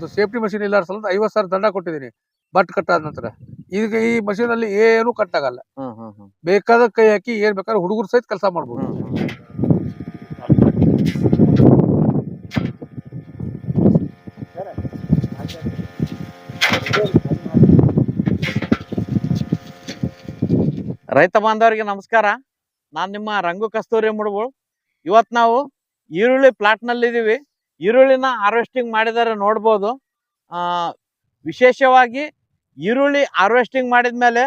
ಅದು safety machine ಇಲ್ಲ ಸಲ ಐವತ್ತು ಸಾವಿರ ದಂಡ ಕೊಟ್ಟಿದ್ದೀನಿ ಬಟ್ ಕಟ್ಟಾದ ನಂತರ. ಈಗ ಈ ಮಷೀನ್ ಅಲ್ಲಿ ಏನು ಕಟ್ ಆಗಲ್ಲ ಬೇಕಾದ ಕೈ ಹಾಕಿ ಏನ್ ಬೇಕಾದ್ರೆ ಹುಡುಗರು ಸಹಿತ ಕೆಲಸ ಮಾಡ್ಬೋದು. ರೈತ ಬಾಂಧವರಿಗೆ ನಮಸ್ಕಾರ. ನಾನು ನಿಮ್ಮ ರಂಗು ಕಸ್ತೂರಿ ಮುಡುಗಳು ಇವತ್ತು ನಾವು ಈರುಳ್ಳಿ ಪ್ಲಾಟ್ನಲ್ಲಿ ಇದೀವಿ ಈರುಳ್ಳಿನ ಹಾರ್ವೆಸ್ಟಿಂಗ್ ಮಾಡಿದರೆ ನೋಡ್ಬೋದು. ವಿಶೇಷವಾಗಿ ಈರುಳ್ಳಿ ಹಾರ್ವೆಸ್ಟಿಂಗ್ ಮಾಡಿದ್ಮೇಲೆ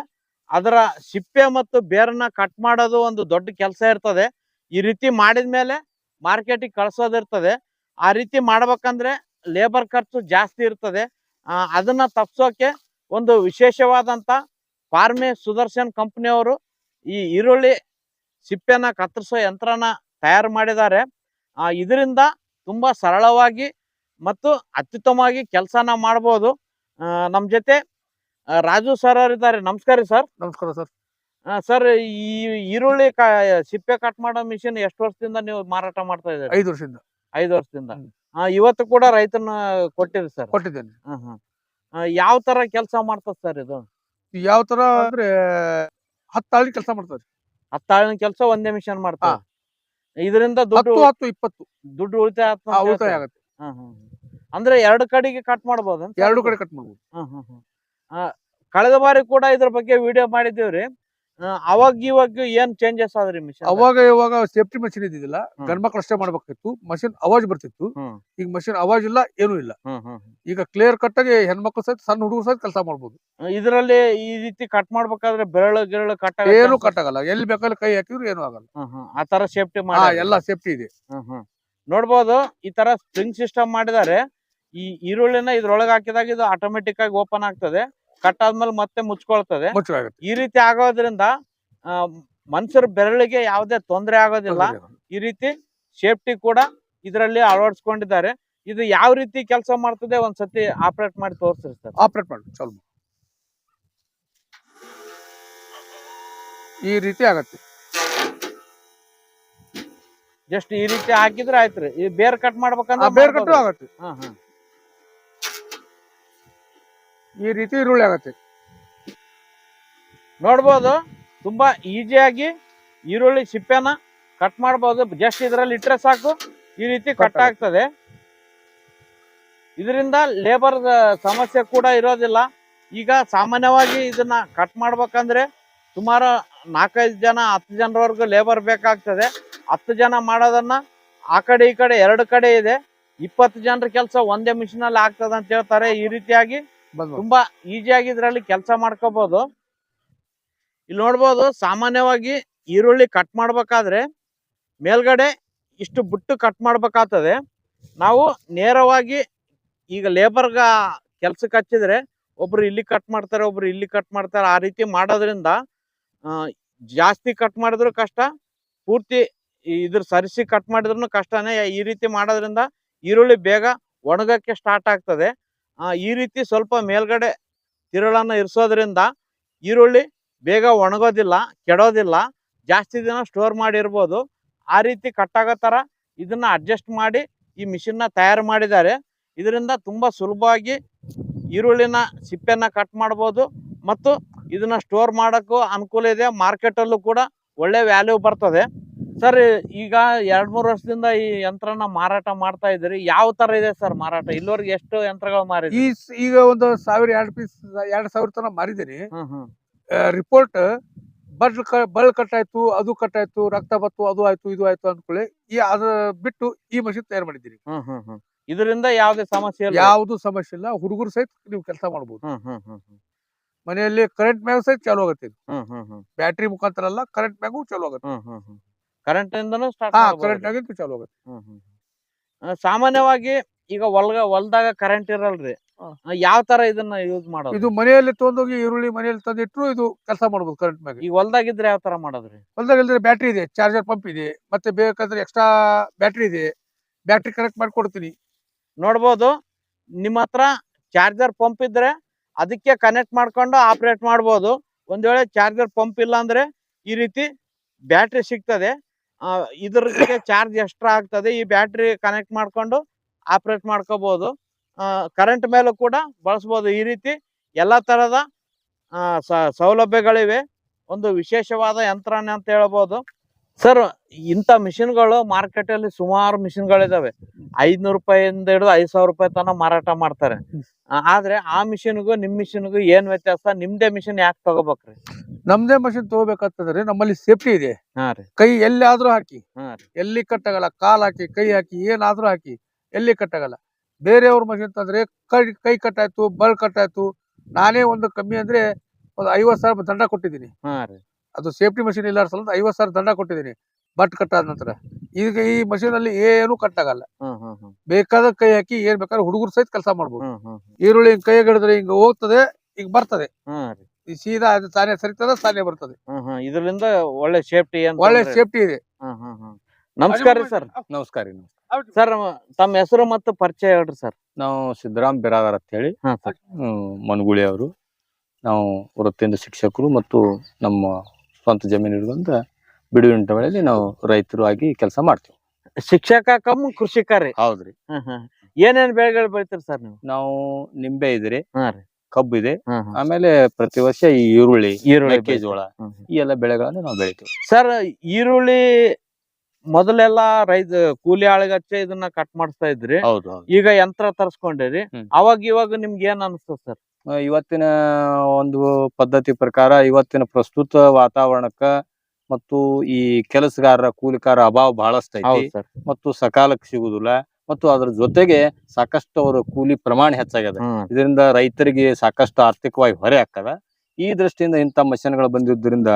ಅದರ ಸಿಪ್ಪೆ ಮತ್ತು ಬೇರನ್ನ ಕಟ್ ಮಾಡೋದು ಒಂದು ದೊಡ್ಡ ಕೆಲಸ ಇರ್ತದೆ. ಈ ರೀತಿ ಮಾಡಿದ್ಮೇಲೆ ಮಾರ್ಕೆಟಿಗೆ ಕಳ್ಸೋದಿರ್ತದೆ ಆ ರೀತಿ ಮಾಡ್ಬೇಕಂದ್ರೆ ಲೇಬರ್ ಖರ್ಚು ಜಾಸ್ತಿ ಇರ್ತದೆ. ಅದನ್ನ ತಪ್ಸೋಕೆ ಒಂದು ವಿಶೇಷವಾದಂತ ಫಾರ್ಮೆ ಸುದರ್ಶನ್ ಕಂಪ್ನಿಯವರು ಈ ಈರುಳ್ಳಿ ಸಿಪ್ಪೆನ ಕತ್ತರಿಸೋ ಯಂತ್ರನ ತಯಾರು ಮಾಡಿದ್ದಾರೆ. ಇದರಿಂದ ತುಂಬಾ ಸರಳವಾಗಿ ಮತ್ತು ಅತ್ಯುತ್ತಮವಾಗಿ ಕೆಲಸನ ಮಾಡ್ಬೋದು. ನಮ್ಮ ನಮ್ ಜೊತೆ ರಾಜು ಸರ್ ಅವರಿದ್ದಾರೆ ನಮಸ್ಕಾರ ಸರ್ ನಮಸ್ಕಾರ ಸರ್ ಸರ್ ಈ ಈರುಳ್ಳಿ ಕ ಸಿಪ್ಪೆ ಕಟ್ ಮಾಡೋ ಮಿಷಿನ್ ಎಷ್ಟು ವರ್ಷದಿಂದ ನೀವು ಮಾರಾಟ ಮಾಡ್ತಾ ಇದ್ದೀರಿ? ಐದು ವರ್ಷದಿಂದ. ಐದು ವರ್ಷದಿಂದ. ಇವತ್ತು ಕೂಡ ರೈತನ ಕೊಟ್ಟಿರಿ ಸರ್ ಕೊಟ್ಟಿದ್ದೇನೆ. ಯಾವ ತರ ಕೆಲಸ ಮಾಡ್ತದ ಸರ್ ಇದು? ಯಾವ ತರ ಅಂದ್ರೆ ಹತ್ತಾಳಿನ ಕೆಲಸ ಮಾಡ್ತಾರೆ ಹತ್ತಾಳಿನ ಕೆಲಸ ಒಂದೇ ಮಿಷನ್ ಮಾಡ್ತಾರೆ ಇದರಿಂದ ದುಡ್ಡು ಹತ್ತು ಹತ್ತು ಇಪ್ಪತ್ತು. ದುಡ್ಡು ಉಳಿತಾಯ ಆಗ್ತದ ಆ, ಅಂತ ಉಳಿತಾಯ ಆಗುತ್ತೆ. ಅಂದ್ರೆ ಎರಡು ಕಡೆಗೆ ಕಟ್ ಮಾಡ್ಬೋದು ಎರಡು ಕಡೆ ಕಟ್ ಮಾಡ್ಬೋದು. ಆ, ಕಳೆದ ಬಾರಿ ಕೂಡ ಇದ್ರ ಬಗ್ಗೆ ವಿಡಿಯೋ ಮಾಡಿದ್ದೀವ್ರಿ. ಅವಾಗ ಇವಾಗ ಏನ್ ಚೇಂಜಸ್ ಆದ್ರಿ ಮಿಷನ್ ಅವಾಗ ಇವಾಗ ಸೇಫ್ಟಿ ಮಷಿನ್ ಇದ್ದಿದ್ದಿಲ್ಲ. ಗಂಡ್ ಮಕ್ಳು ಅಷ್ಟೇ ಮಾಡ್ಬೇಕಿತ್ತು ಮಷಿನ್ ಅವಾಜ್ ಬರ್ತಿತ್ತು. ಈಗ ಮಷಿನ್ ಅವಾಜ್ ಇಲ್ಲ ಏನೂ ಇಲ್ಲ. ಈಗ ಕ್ಲಿಯರ್ ಕಟ್ ಆಗಿ ಹೆಣ್ಮಕ್ಳು ಸಹಿತ ಸಣ್ಣ ಹುಡುಗರು ಸಹಿತ ಕೆಲಸ ಮಾಡ್ಬೋದು. ಇದರಲ್ಲಿ ಈ ರೀತಿ ಕಟ್ ಮಾಡ್ಬೇಕಾದ್ರೆ ಬೆರಳು ಗಿರಳು ಕಟ್ ಏನು ಕಟ್ ಆಗಲ್ಲ. ಎಲ್ಲಿ ಬೇಕಾದ್ರೆ ಕೈ ಹಾಕಿದ್ರು ಏನು ಆಗಲ್ಲ. ಆ ತರ ಸೇಫ್ಟಿ ಮಾಡ ಎಲ್ಲ ಸೇಫ್ಟಿ ಇದೆ. ನೋಡ್ಬೋದು ಈ ತರ ಸ್ಪ್ರಿಂಗ್ ಸಿಸ್ಟಮ್ ಮಾಡಿದ್ದಾರೆ. ಈ ಈರುಳ್ಳಿನ ಇದ್ರೊಳಗೆ ಹಾಕಿದಾಗ ಇದು ಆಟೋಮೆಟಿಕ್ ಆಗಿ ಓಪನ್ ಆಗ್ತದೆ. ಕಟ್ ಆದ್ಮೇಲೆ ಮತ್ತೆ ಮುಚ್ಕೊಳ್ತದೆ. ಈ ರೀತಿ ಆಗೋದ್ರಿಂದ ಆ, ಮನುಷ್ಯರ ಬೆರಳಿಗೆ ಯಾವುದೇ ತೊಂದರೆ ಆಗೋದಿಲ್ಲ. ಈ ರೀತಿ ಸೇಫ್ಟಿ ಕೂಡ ಇದರಲ್ಲಿ ಅಳವಡಿಸ್ಕೊಂಡಿದ್ದಾರೆ. ಇದು ಯಾವ ರೀತಿ ಕೆಲಸ ಮಾಡ್ತದೆ ಒಂದ್ಸತಿ ಆಪರೇಟ್ ಮಾಡಿ ತೋರಿಸಿರ್ತಾರೆ. ಸರ್ ಆಪರೇಟ್ ಮಾಡಿ ಚಲೋ ಈ ರೀತಿ ಆಗತ್ತೆ. ಜಸ್ಟ್ ಈ ರೀತಿ ಹಾಕಿದ್ರೆ ಆಯ್ತ್ರಿ. ಈ ಬೇರ್ ಕಟ್ ಮಾಡ್ಬೇಕಂದ್ರೆ ಬೇರ್ ಕಟ್. ಆಗತ್ತೆ. ಹಾ ಹ್ಮ್ ಈ ರೀತಿ ಈರುಳ್ಳಿ ಆಗತ್ತೆ. ನೋಡ್ಬೋದು ತುಂಬಾ ಈಸಿಯಾಗಿ ಈರುಳ್ಳಿ ಸಿಪ್ಪೆನ ಕಟ್ ಮಾಡಬಹುದು ಜಸ್ಟ್ ಇದರಲ್ಲಿ ಇಟ್ಟರೆ ಸಾಕು. ಈ ರೀತಿ ಕಟ್ ಆಗ್ತದೆ. ಇದರಿಂದ ಲೇಬರ್ ಸಮಸ್ಯೆ ಕೂಡ ಇರೋದಿಲ್ಲ. ಈಗ ಸಾಮಾನ್ಯವಾಗಿ ಇದನ್ನ ಕಟ್ ಮಾಡ್ಬೇಕಂದ್ರೆ ಸುಮಾರು ನಾಲ್ಕೈದು ಜನ ಹತ್ತು ಜನರವರೆಗೂ ಲೇಬರ್ ಬೇಕಾಗ್ತದೆ. ಹತ್ತು ಜನ ಮಾಡೋದನ್ನ ಆ ಕಡೆ ಈ ಕಡೆ ಎರಡು ಕಡೆ ಇದೆ. ಇಪ್ಪತ್ತು ಜನರ ಕೆಲಸ ಒಂದೇ ಮಿಷಿನಲ್ಲಿ ಆಗ್ತದೆ ಅಂತ ಹೇಳ್ತಾರೆ. ಈ ರೀತಿಯಾಗಿ ತುಂಬಾ ಈಸಿಯಾಗಿ ಇದರಲ್ಲಿ ಕೆಲಸ ಮಾಡ್ಕೋಬಹುದು ಇಲ್ಲಿ ನೋಡ್ಬೋದು, ಸಾಮಾನ್ಯವಾಗಿ ಈರುಳ್ಳಿ ಕಟ್ ಮಾಡ್ಬೇಕಾದ್ರೆ ಮೇಲ್ಗಡೆ ಇಷ್ಟು ಬಿಟ್ಟು ಕಟ್ ಮಾಡ್ಬೇಕಾಗ್ತದೆ. ನಾವು ನೇರವಾಗಿ ಈಗ ಲೇಬರ್ಗ ಕೆಲ್ಸಕ್ಕೆ ಹಚ್ಚಿದ್ರೆ ಒಬ್ರು ಇಲ್ಲಿ ಕಟ್ ಮಾಡ್ತಾರೆ, ಒಬ್ರು ಇಲ್ಲಿ ಕಟ್ ಮಾಡ್ತಾರೆ. ಆ ರೀತಿ ಮಾಡೋದ್ರಿಂದ ಜಾಸ್ತಿ ಕಟ್ ಮಾಡಿದ್ರು ಕಷ್ಟ, ಪೂರ್ತಿ ಇದ್ರ ಸರಿಸಿ ಕಟ್ ಮಾಡಿದ್ರು ಕಷ್ಟನೇ. ಈ ರೀತಿ ಮಾಡೋದ್ರಿಂದ ಈರುಳ್ಳಿ ಬೇಗ ಒಣಗಕ್ಕೆ ಸ್ಟಾರ್ಟ್ ಆಗ್ತದೆ. ಈ ರೀತಿ ಸ್ವಲ್ಪ ಮೇಲ್ಗಡೆ ತಿರುಳನ್ನು ಇರಿಸೋದ್ರಿಂದ ಈರುಳ್ಳಿ ಬೇಗ ಒಣಗೋದಿಲ್ಲ, ಕೆಡೋದಿಲ್ಲ, ಜಾಸ್ತಿ ದಿನ ಸ್ಟೋರ್ ಮಾಡಿರ್ಬೋದು. ಆ ರೀತಿ ಕಟ್ಟಾಗೋ ಥರ ಇದನ್ನು ಅಡ್ಜಸ್ಟ್ ಮಾಡಿ ಈ ಮಿಷಿನ್ನ ತಯಾರು ಮಾಡಿದ್ದಾರೆ. ಇದರಿಂದ ತುಂಬ ಸುಲಭವಾಗಿ ಈರುಳ್ಳಿನ ಸಿಪ್ಪೆಯನ್ನು ಕಟ್ ಮಾಡ್ಬೋದು ಮತ್ತು ಇದನ್ನು ಸ್ಟೋರ್ ಮಾಡೋಕ್ಕೂ ಅನುಕೂಲ ಇದೆ. ಮಾರ್ಕೆಟಲ್ಲೂ ಕೂಡ ಒಳ್ಳೆ ವ್ಯಾಲ್ಯೂ ಬರ್ತದೆ. ಸರ್ ಈಗ ಎರಡ್ ಮೂರು ವರ್ಷದಿಂದ ಈ ಯಂತ್ರನ ಮಾರಾಟ ಮಾಡ್ತಾ ಇದ್ದೀರಿ. ಯಾವ ತರ ಇದೆ ಸರ್ ಮಾರಾಟ? ಇಲ್ಲಿವರೆಗೆ ಎಷ್ಟು ಯಂತ್ರಗಳು ಮಾರಿ ಈ ಈಗ ಒಂದು ಸಾವಿರ ಎರಡು ಪೀಸ್ ಎರಡ್ ಸಾವಿರ ತನ ಮಾರಿದ್ದೀನಿ ಹ್ಮ್ ಹ್ಮ್. ರಿಪೋರ್ಟ್ ಬಡ್ ಬಲ್ ಕಟ್ಟಾಯ್ತು ಅದು ಕಟ್ಟಾಯ್ತು ರಕ್ತ ಬತ್ತು ಅದು ಆಯ್ತು ಇದು ಆಯ್ತು ಅಂದ್ಕೊಳ್ಳಿ ಈ ಅದ ಬಿಟ್ಟು ಈ ಮಷೀನ್ ತಯಾರು ಮಾಡಿದ್ದೀನಿ ಹ್ಮ್ ಇದರಿಂದ ಯಾವುದೇ ಸಮಸ್ಯೆ ಇಲ್ಲ? ಯಾವುದು ಸಮಸ್ಯೆ ಇಲ್ಲ. ಹುಡುಗರು ಸಹಿತ ನೀವು ಕೆಲಸ ಮಾಡಬಹುದು ಮನೆಯಲ್ಲಿ ಕರೆಂಟ್ ಮ್ಯಾಗ ಸಹಿತ ಚಾಲು ಆಗತ್ತೆ ಬ್ಯಾಟ್ರಿ ಮುಖಾಂತರ ಅಲ್ಲ ಕರೆಂಟ್ ಮ್ಯಾಗೂ ಚಾಲು ಆಗತ್ತೆ. ಕರೆಂಟ್ ಇಂದನೂ ಸ್ಟಾರ್ಟ್ ಕರೆಂಟ್ ಆಗಿ ಚಾಲು ಆಗುತ್ತೆ ಸಾಮಾನ್ಯವಾಗಿ ಈಗ ಹೊಲ್ಗ ಹೊಲ್ದಾಗ ಕರೆಂಟ್ ಇರಲ್ರಿ. ಯಾವ ತರ ಇದನ್ನ ಯೂಸ್ ಮಾಡೋದು? ಇದು ಮನೆಯಲ್ಲಿ ತೊಗೊಂಡೋಗಿ ಈರುಳ್ಳಿ ಮನೆಯಲ್ಲಿ ತಂದಿಟ್ರು ಇದು ಕೆಲಸ ಮಾಡ್ಬೋದು ಕರೆಂಟ್ ಮ್ಯಾಗ. ಈಗ ಹೊಲ್ದಾಗಿದ್ರೆ ಯಾವ ತರ ಮಾಡೋದ್ರಿ? ಹೊಲ್ದಾಗ ಇಲ್ದ್ರೆ ಬ್ಯಾಟ್ರಿ ಇದೆ ಚಾರ್ಜರ್ ಪಂಪ್ ಇದೆ ಮತ್ತೆ ಬೇಕಾದ್ರೆ ಎಕ್ಸ್ಟ್ರಾ ಬ್ಯಾಟ್ರಿ ಇದೆ. ಬ್ಯಾಟ್ರಿ ಕನೆಕ್ಟ್ ಮಾಡ್ಕೊಡ್ತೀನಿ. ನೋಡ್ಬೋದು ನಿಮ್ಮ ಹತ್ರ ಚಾರ್ಜರ್ ಪಂಪ್ ಇದ್ರೆ ಅದಕ್ಕೆ ಕನೆಕ್ಟ್ ಮಾಡ್ಕೊಂಡು ಆಪರೇಟ್ ಮಾಡ್ಬೋದು. ಒಂದ್ ವೇಳೆ ಚಾರ್ಜರ್ ಪಂಪ್ ಇಲ್ಲ ಅಂದ್ರೆ ಈ ರೀತಿ ಬ್ಯಾಟ್ರಿ ಸಿಗ್ತದೆ. ಇದ್ರಕ್ಕೆ ಚಾರ್ಜ್ ಎಕ್ಸ್ಟ್ರಾ ಆಗ್ತದೆ. ಈ ಬ್ಯಾಟ್ರಿ ಕನೆಕ್ಟ್ ಮಾಡ್ಕೊಂಡು ಆಪರೇಟ್ ಮಾಡ್ಕೋಬಹುದು ಕರೆಂಟ್ ಮೇಲೂ ಕೂಡ ಬಳಸ್ಬೋದು. ಈ ರೀತಿ ಎಲ್ಲ ತರಹದ ಸೌಲಭ್ಯಗಳಿವೆ. ಒಂದು ವಿಶೇಷವಾದ ಯಂತ್ರನೇ ಅಂತ ಹೇಳ್ಬೋದು. ಸರ್ ಇಂಥ ಮಿಷಿನ್ಗಳು ಮಾರ್ಕೆಟ್ ಅಲ್ಲಿ ಸುಮಾರು ಮಿಷಿನ್ಗಳಿದಾವೆ. ಐದ್ನೂರು ರೂಪಾಯಿಂದ ಹಿಡಿದು ಐದ್ ಸಾವಿರ ರೂಪಾಯಿ ತನಕ ಮಾರಾಟ ಮಾಡ್ತಾರೆ. ಆದ್ರೆ ಆ ಮಿಷಿನ್ಗೂ ನಿಮ್ ಮಿಷಿನ್ಗೂ ಏನ್ ವ್ಯತ್ಯಾಸ? ನಿಮ್ದೇ ಮಿಷಿನ್ ಯಾಕೆ ತಗೋಬೇಕ್ರಿ? ನಮ್ದೇ ಮಷಿನ್ ತಗೋಬೇಕಂತಂದ್ರೆ ನಮ್ಮಲ್ಲಿ ಸೇಫ್ಟಿ ಇದೆ. ಹಾ ರೀ. ಕೈ ಎಲ್ಲಾದ್ರೂ ಹಾಕಿ ಹಾ ರೀ. ಎಲ್ಲಿ ಕಟ್ಟಾಗಲ್ಲ ಕಾಲ್ ಹಾಕಿ ಕೈ ಹಾಕಿ ಏನಾದ್ರೂ ಹಾಕಿ ಎಲ್ಲಿ ಕಟ್ಟಾಗಲ್ಲ. ಬೇರೆಯವ್ರ ಮಷಿನ್ ತಂದ್ರೆ ಕೈ ಕೈ ಕಟ್ಟಾಯ್ತು ಬಲ್ ಕಟ್ಟಾಯ್ತು. ನಾನೇ ಒಂದು ಕಮ್ಮಿ ಅಂದ್ರೆ ಒಂದು ಐವತ್ತು ಸಾವಿರ ದಂಡ ಕೊಟ್ಟಿದ್ದೀನಿ. ಹಾ ರೀ. ಅದು ಸೇಫ್ಟಿ ಮಷೀನ್ ಇಲ್ಲ ಸಲ ಐವತ್ ಸಾವಿರ ದಂಡ ಕೊಟ್ಟಿದ್ದೀನಿ ಬಟ್ ಆದ ನಂತರ. ಈಗ ಈ ಮಷೀನ್ ಅಲ್ಲಿ ಏನು ಕಟ್ಟಾಗಲ್ಲ. ಆಗಲ್ಲ ಬೇಕಾದ ಕೈ ಹಾಕಿ ಏನ್ ಬೇಕಾದ್ರೆ ಹುಡುಗರು ಸಹಿತ ಕೆಲಸ ಮಾಡ್ಬೋದು. ಈರುಳ್ಳಿ ಹಿಂಗ್ ಕೈ ಹಿಡಿದ್ರೆ ಹಿಂಗ ಹೋಗ್ತದೆ ಈಗ ಬರ್ತದೆ. ಈ ಸೀದಾ ಅದು ತಾನೇ ಸರಿತದ ತಾನೇ ಬರ್ತದೆ. ಇದರಿಂದ ಒಳ್ಳೆ ಸೇಫ್ಟಿ ಅಂತ ಒಳ್ಳೆ ಸೇಫ್ಟಿ ಇದೆ. ನಮಸ್ಕಾರ ರೀ ಸರ್. ನಮಸ್ಕಾರ ಸರ್ ತಮ್ಮ ಹೆಸರು ಮತ್ತು ಪರಿಚಯ ಹೇಳ್ರಿ ಸರ್. ನಾವು ಸಿದ್ದರಾಮ್ ಬಿರಾದಾರ್ ಅಂತ ಹೇಳಿ. ಮನಗುಳಿ ಅವರು. ನಾವು ವೃತ್ತಿಯಿಂದ ಶಿಕ್ಷಕರು ಮತ್ತು ನಮ್ಮ ಸ್ವಂತ ಜಮೀನು ಹಿಡಿದಂತ ಬಿಡುವಿನ ವೇಳೆಯಲ್ಲಿ ನಾವು ರೈತರು ಆಗಿ ಕೆಲಸ ಮಾಡ್ತೀವಿ. ಶಿಕ್ಷಕ ಕಮ್ ಕೃಷಿಕಾರಿ ಹೌದ್ರಿ. ಏನೇನ್ ಬೆಳೆಗಳು ಬೆಳಿತೀರಿ ಸರ್ ನೀವು? ನಾವು ನಿಂಬೆ ಇದ್ರಿ ಕಬ್ಬು ಇದೆ. ಆಮೇಲೆ ಪ್ರತಿ ವರ್ಷ ಈ ಈರುಳ್ಳಿ ಈರುಳ್ಳಿ ಮೆಕ್ಕೆಜೋಳ. ಈ ಎಲ್ಲ ಬೆಳೆಗಳನ್ನು ನಾವು ಬೆಳಿತೀವಿ. ಸರ್ ಈರುಳ್ಳಿ ಮೊದಲೆಲ್ಲ ರೈತ ಕೂಲಿ ಆಳಿಗಚ್ಚೆ ಇದನ್ನ ಕಟ್ ಮಾಡಿಸ್ತಾ ಇದ್ರಿ. ಈಗ ಯಂತ್ರ ತರಿಸ್ಕೊಂಡಿರಿ. ಅವಾಗ ಇವಾಗ ನಿಮ್ಗೆ ಏನ್ ಅನಿಸ್ತದ ಸರ್? ಇವತ್ತಿನ ಒಂದು ಪದ್ಧತಿ ಪ್ರಕಾರ ಇವತ್ತಿನ ಪ್ರಸ್ತುತ ವಾತಾವರಣಕ್ಕ ಮತ್ತು ಈ ಕೆಲಸಗಾರರ ಕೂಲಿಕಾರ ಅಭಾವ ಬಹಳಷ್ಟು ಐತಿ. ಮತ್ತು ಸಕಾಲಕ್ಕೆ ಸಿಗುದಿಲ್ಲ. ಮತ್ತು ಅದ್ರ ಜೊತೆಗೆ ಸಾಕಷ್ಟು ಅವರ ಕೂಲಿ ಪ್ರಮಾಣ ಹೆಚ್ಚಾಗ್ಯದ. ಇದರಿಂದ ರೈತರಿಗೆ ಸಾಕಷ್ಟು ಆರ್ಥಿಕವಾಗಿ ಹೊರೆ ಆಗ್ತದ. ಈ ದೃಷ್ಟಿಯಿಂದ ಇಂಥ ಮಷಿನ್ಗಳು ಬಂದಿದ್ದರಿಂದ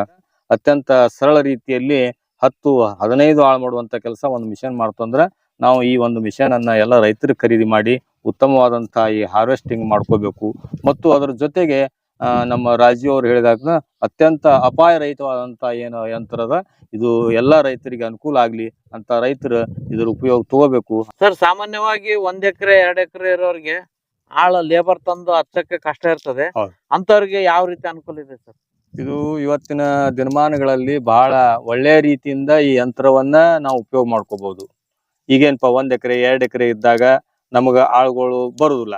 ಅತ್ಯಂತ ಸರಳ ರೀತಿಯಲ್ಲಿ ಹತ್ತು ಹದಿನೈದು ಆಳು ಮಾಡುವಂತ ಕೆಲಸ ಒಂದು ಮಿಷನ್ ಮಾಡ್ತಂದ್ರ ನಾವು ಈ ಒಂದು ಮಿಷನ್ ಅನ್ನ ಎಲ್ಲ ರೈತರು ಖರೀದಿ ಮಾಡಿ ಉತ್ತಮವಾದಂತಹ ಈ ಹಾರ್ವೆಸ್ಟಿಂಗ್ ಮಾಡ್ಕೋಬೇಕು. ಮತ್ತು ಅದರ ಜೊತೆಗೆ ನಮ್ಮ ರಾಜೀವ್ ಅವರು ಹೇಳಿದಾಗ ಅತ್ಯಂತ ಅಪಾಯ ರಹಿತವಾದಂತ ಏನು ಯಂತ್ರದ ಇದು ಎಲ್ಲಾ ರೈತರಿಗೆ ಅನುಕೂಲ ಆಗ್ಲಿ ಅಂತ ರೈತರು ಇದ್ರ ಉಪಯೋಗ ತಗೋಬೇಕು. ಸರ್ ಸಾಮಾನ್ಯವಾಗಿ ಒಂದ್ ಎಕರೆ ಎರಡ್ ಎಕರೆ ಇರೋರಿಗೆ ಆಳ ಲೇಬರ್ ತಂದು ಹಚ್ಚಕ್ಕೆ ಕಷ್ಟ ಇರ್ತದೆ. ಅಂತವ್ರಿಗೆ ಯಾವ ರೀತಿ ಅನುಕೂಲ ಇದೆ ಸರ್ ಇದು ಇವತ್ತಿನ ದಿನಮಾನಗಳಲ್ಲಿ ಬಹಳ ಒಳ್ಳೆಯ ರೀತಿಯಿಂದ ಈ ಯಂತ್ರವನ್ನ ನಾವು ಉಪಯೋಗ ಮಾಡ್ಕೋಬಹುದು. ಈಗೇನಪ್ಪ ಒಂದ್ ಎಕರೆ ಎರಡ್ ಎಕರೆ ಇದ್ದಾಗ ನಮಗ ಆಳುಗಳು ಬರುದಿಲ್ಲ.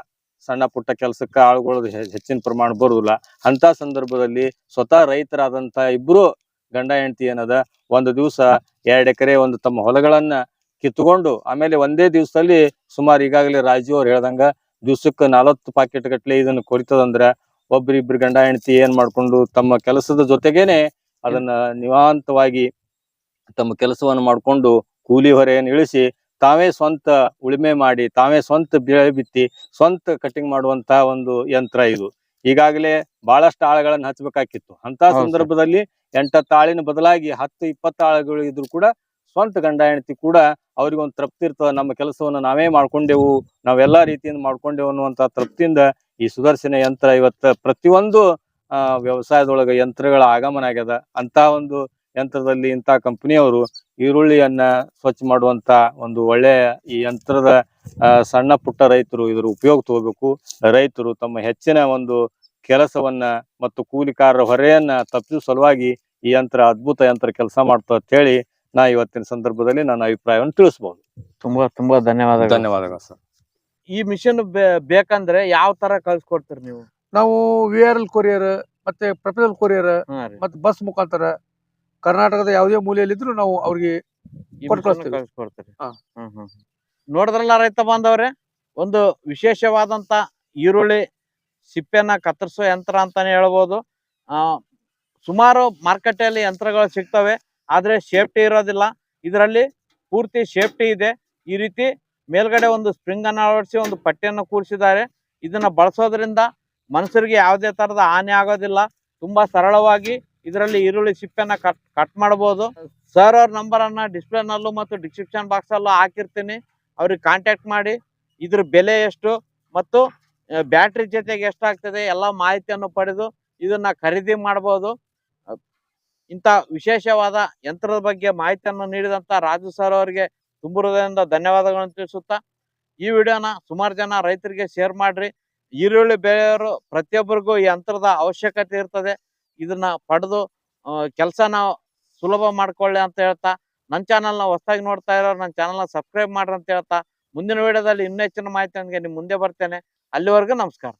ಸಣ್ಣ ಪುಟ್ಟ ಕೆಲಸಕ್ಕ ಆಳುಗಳು ಹೆಚ್ಚಿನ ಪ್ರಮಾಣ ಬರುದಿಲ್ಲ. ಅಂತ ಸಂದರ್ಭದಲ್ಲಿ ಸ್ವತಃ ರೈತರಾದಂತ ಇಬ್ರು ಗಂಡ ಹೆಂಡತಿ ಏನದ, ಒಂದು ದಿವಸ ಎರಡು ಎಕರೆ ಒಂದು ತಮ್ಮ ಹೊಲಗಳನ್ನ ಕಿತ್ಕೊಂಡು ಆಮೇಲೆ ಒಂದೇ ದಿವಸದಲ್ಲಿ ಸುಮಾರು ಈಗಾಗಲೇ ರಾಜು ಅವ್ರು ಹೇಳ್ದಂಗ ದಿವ್ಸಕ್ಕೆ ನಲವತ್ತು ಪಾಕೆಟ್ ಗಟ್ಲೆ ಇದನ್ನ ಕೊರಿತದಂದ್ರ ಒಬ್ರಿಬ್ರು ಗಂಡ ಹೆಂಡತಿ ಏನ್ ಮಾಡ್ಕೊಂಡು ತಮ್ಮ ಕೆಲಸದ ಜೊತೆಗೇನೆ ಅದನ್ನ ನಿವಾಂತವಾಗಿ ತಮ್ಮ ಕೆಲಸವನ್ನು ಮಾಡ್ಕೊಂಡು ಕೂಲಿ ಹೊರೆಯನ್ನು ಇಳಿಸಿ ತಾವೇ ಸ್ವಂತ ಉಳುಮೆ ಮಾಡಿ ತಾವೇ ಸ್ವಂತ ಬೆಳೆ ಬಿತ್ತಿ ಸ್ವಂತ ಕಟಿಂಗ್ ಮಾಡುವಂತ ಒಂದು ಯಂತ್ರ ಇದು. ಈಗಾಗಲೇ ಬಹಳಷ್ಟು ಆಳುಗಳನ್ನು ಹಚ್ಚಬೇಕಾಗಿತ್ತು ಅಂತ ಸಂದರ್ಭದಲ್ಲಿ ಎಂಟತ್ತು ಆಳಿನ ಬದಲಾಗಿ ಹತ್ತು ಇಪ್ಪತ್ತು ಆಳುಗಳು ಇದ್ರು ಕೂಡ ಸ್ವಂತ ಗಂಡ ಹೆಂಡತಿ ಕೂಡ ಅವ್ರಿಗೆ ಒಂದು ತೃಪ್ತಿ ಇರ್ತದೆ. ನಮ್ಮ ಕೆಲಸವನ್ನ ನಾವೇ ಮಾಡ್ಕೊಂಡೆವು ನಾವೆಲ್ಲಾ ರೀತಿಯಿಂದ ಮಾಡ್ಕೊಂಡೆವು ಅನ್ನುವಂತ ತೃಪ್ತಿಯಿಂದ ಈ ಸುದರ್ಶನ ಯಂತ್ರ ಇವತ್ತ ಪ್ರತಿಯೊಂದು ವ್ಯವಸಾಯದೊಳಗ ಯಂತ್ರಗಳ ಆಗಮನ ಆಗ್ಯದ. ಅಂತ ಒಂದು ಯಂತ್ರದಲ್ಲಿ ಇಂಥ ಕಂಪನಿಯವರು ಈರುಳ್ಳಿಯನ್ನ ಸ್ವಚ್ಛ ಮಾಡುವಂತ ಒಂದು ಒಳ್ಳೆಯ ಈ ಯಂತ್ರದ ಸಣ್ಣ ಪುಟ್ಟ ರೈತರು ಇದರ ಉಪಯೋಗ ತಗೋಬೇಕು. ರೈತರು ತಮ್ಮ ಹೆಚ್ಚಿನ ಒಂದು ಕೆಲಸವನ್ನ ಮತ್ತು ಕೂಲಿಕಾರರ ಹೊರೆಯನ್ನ ತಪ್ಪಿಸುವ ಸಲುವಾಗಿ ಈ ಯಂತ್ರ ಅದ್ಭುತ ಯಂತ್ರ ಕೆಲಸ ಮಾಡ್ತದೆ ಅಂತ ಹೇಳಿ ನಾ ಇವತ್ತಿನ ಸಂದರ್ಭದಲ್ಲಿ ನನ್ನ ಅಭಿಪ್ರಾಯವನ್ನು ತಿಳಿಸಬಹುದು ತುಂಬಾ ತುಂಬಾ ಧನ್ಯವಾದ ಧನ್ಯವಾದಗಳು ಸರ್. ಈ ಮಿಷನ್ ಬೇಕಂದ್ರೆ ಯಾವ ತರ ಕಳ್ಸಿಕೊಡ್ತೀರಿ ನೀವು? ನಾವು ವಿ ಆರ್ ಎಲ್ ಕೊರಿಯರ್ ಮತ್ತೆ ಪ್ರಪೋಸಲ್ ಕೊರಿಯರ್ ಮತ್ತೆ ಬಸ್ ಮುಖಾಂತರ ಕರ್ನಾಟಕದ ಯಾವುದೇ ಮೂಲೆಯಲ್ಲಿದ್ರು ನಾವು ಅವ್ರಿಗೆ ಈ ಕೊಟ್ಟು ಮಿಷನ್ ಕಳ್ಸ್ಕೊಡ್ತೀರಿ. ಹಾ. ಹ್ಮ್ ಹ್ಮ್ ಹ್ಮ್. ನೋಡಿದ್ರಲ್ಲ ರೈತ ಬಾಂಧವ್ರೆ ಒಂದು ವಿಶೇಷವಾದಂತ ಈರುಳ್ಳಿ ಸಿಪ್ಪೆಯನ್ನ ಕತ್ತರಿಸೋ ಯಂತ್ರ ಅಂತಾನೆ ಹೇಳ್ಬೋದು. ಆ ಸುಮಾರು ಮಾರುಕಟ್ಟೆಯಲ್ಲಿ ಯಂತ್ರಗಳು ಸಿಗ್ತವೆ ಆದ್ರೆ ಸೇಫ್ಟಿ ಇರೋದಿಲ್ಲ. ಇದರಲ್ಲಿ ಪೂರ್ತಿ ಸೇಫ್ಟಿ ಇದೆ. ಈ ರೀತಿ ಮೇಲ್ಗಡೆ ಒಂದು ಸ್ಪ್ರಿಂಗ್ ಅನ್ನು ಅಳವಡಿಸಿ ಒಂದು ಪಟ್ಟಿಯನ್ನು ಕೂರಿಸಿದ್ದಾರೆ. ಇದನ್ನ ಬಳಸೋದ್ರಿಂದ ಮನುಷ್ಯರಿಗೆ ಯಾವುದೇ ತರದ ಹಾನಿ ಆಗೋದಿಲ್ಲ. ತುಂಬಾ ಸರಳವಾಗಿ ಇದರಲ್ಲಿ ಈರುಳ್ಳಿ ಸಿಪ್ಪೆನ ಕಟ್ ಕಟ್ ಮಾಡಬಹುದು ಸರ್ ಅವ್ರ ನಂಬರ್ ಡಿಸ್ಪ್ಲೇನಲ್ಲೂ ಡಿಸ್ಪ್ಲೇ ನಲ್ಲೂ ಮತ್ತು ಡಿಸ್ಕ್ರಿಪ್ಷನ್ ಬಾಕ್ಸ್ ಅಲ್ಲೂ ಹಾಕಿರ್ತೀನಿ. ಅವ್ರಿಗೆ ಕಾಂಟ್ಯಾಕ್ಟ್ ಮಾಡಿ. ಇದ್ರ ಬೆಲೆ ಎಷ್ಟು ಮತ್ತು ಬ್ಯಾಟ್ರಿ ಜೊತೆಗೆ ಎಷ್ಟಾಗ್ತದೆ ಎಲ್ಲ ಮಾಹಿತಿಯನ್ನು ಪಡೆದು ಇದನ್ನ ಖರೀದಿ ಮಾಡಬಹುದು ಅಹ್, ಇಂಥ ವಿಶೇಷವಾದ ಯಂತ್ರದ ಬಗ್ಗೆ ಮಾಹಿತಿಯನ್ನು ನೀಡಿದಂತ ರಾಜು ಸರ್ ಅವರಿಗೆ ತುಂಬ ಹೃದಯದಿಂದ ಧನ್ಯವಾದಗಳನ್ನು ತಿಳಿಸುತ್ತಾ ಈ ವಿಡಿಯೋನ ಸುಮಾರು ಜನ ರೈತರಿಗೆ ಶೇರ್ ಮಾಡ್ರಿ. ಈರುಳ್ಳಿ ಬೆಳೆಯೋರು ಪ್ರತಿಯೊಬ್ಬರಿಗೂ ಈ ಯಂತ್ರದ ಅವಶ್ಯಕತೆ ಇರ್ತದೆ. ಇದನ್ನ ಪಡೆದು ಕೆಲಸನ ಸುಲಭ ಮಾಡ್ಕೊಳ್ಳಿ ಅಂತ ಹೇಳ್ತಾ ನನ್ನ ಚಾನಲ್ನ ಹೊಸದಾಗಿ ನೋಡ್ತಾ ಇರೋರು ನನ್ನ ಚಾನಲ್ನ ಸಬ್ಸ್ಕ್ರೈಬ್ ಮಾಡ್ರಿ ಅಂತ ಹೇಳ್ತಾ, ಮುಂದಿನ ವಿಡಿಯೋದಲ್ಲಿ ಇನ್ನೂ ಹೆಚ್ಚಿನ ಮಾಹಿತಿ ನಿಮ್ ಮುಂದೆ ಬರ್ತೇನೆ. ಅಲ್ಲಿವರೆಗೂ ನಮಸ್ಕಾರ.